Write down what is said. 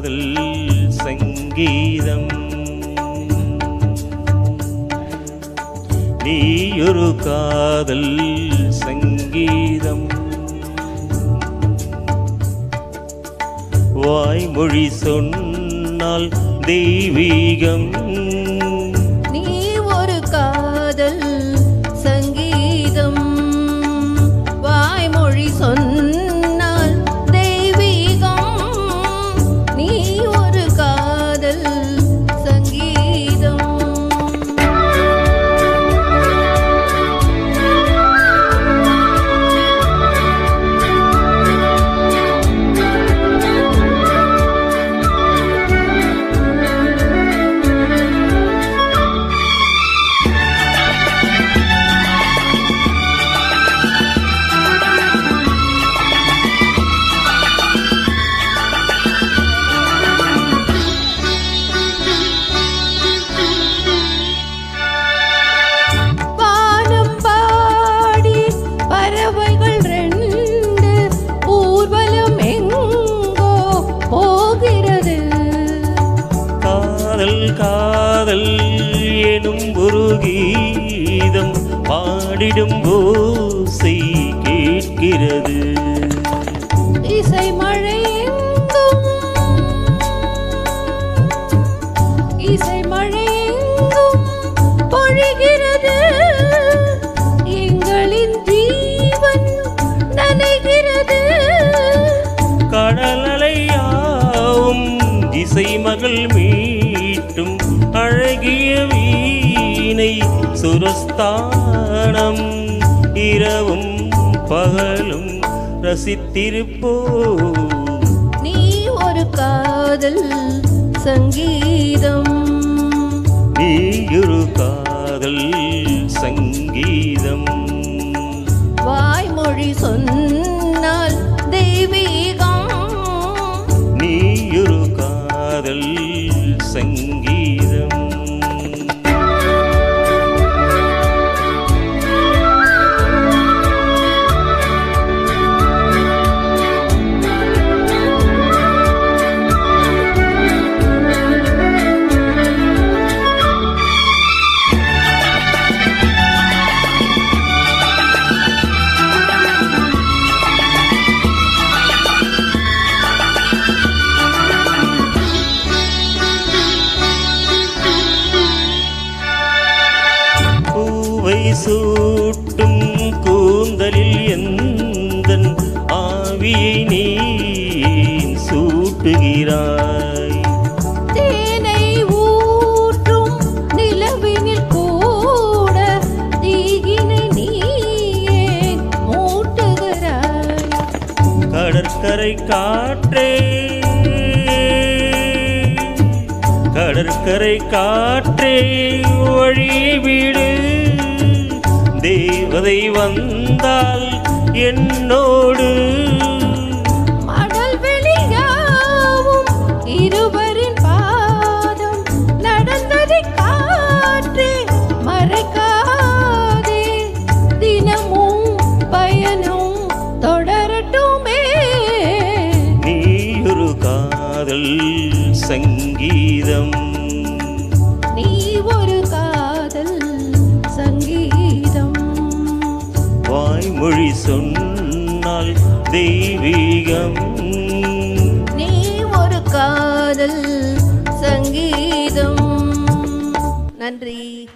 காதல் சங்கீதம். நீயொரு காதல் சங்கீதம். வாய்மொழி சொன்னால் தெய்வீகம். காதல் காதல் எனும் ஒரு கீதம் பாடிடும் ஓசை கேட்கிறது. இசை மழை இசை மழை பொழிகிறது. எங்களின் ஜீவன் நனைகிறது. கடலலையாவும் இசை மகள் மீட்டும் சுரஸ்தானம் இரவும் பகலும் ரசித்திருப்போ நீ ஒரு காதல் சங்கீதம். நீயொரு காதல் சங்கீதம். வாய்மொழி சொன்னால் சூட்டும் கூந்தலில் எந்தன் ஆவியை நீ சூட்டுகிறாய்? தேனை ஊற்றும் நிலவினில் கூட தீகினை நீயே மூட்டுகிறாய் கடற்கரை காற்றே கடற்கரை காற்றே வழிவிடு தேவதை வந்தால் என்னோடு மணல் வெளியாவும் இருவரின் பாதம் நடந்ததை காற்றே மறைக்காதே. தினமும் பயணம் தொடரட்டுமே. காதல் சங்கீதம். மொழி சொன்னால் தெய்வீகம். நீ ஒரு காதல் சங்கீதம். நன்றி.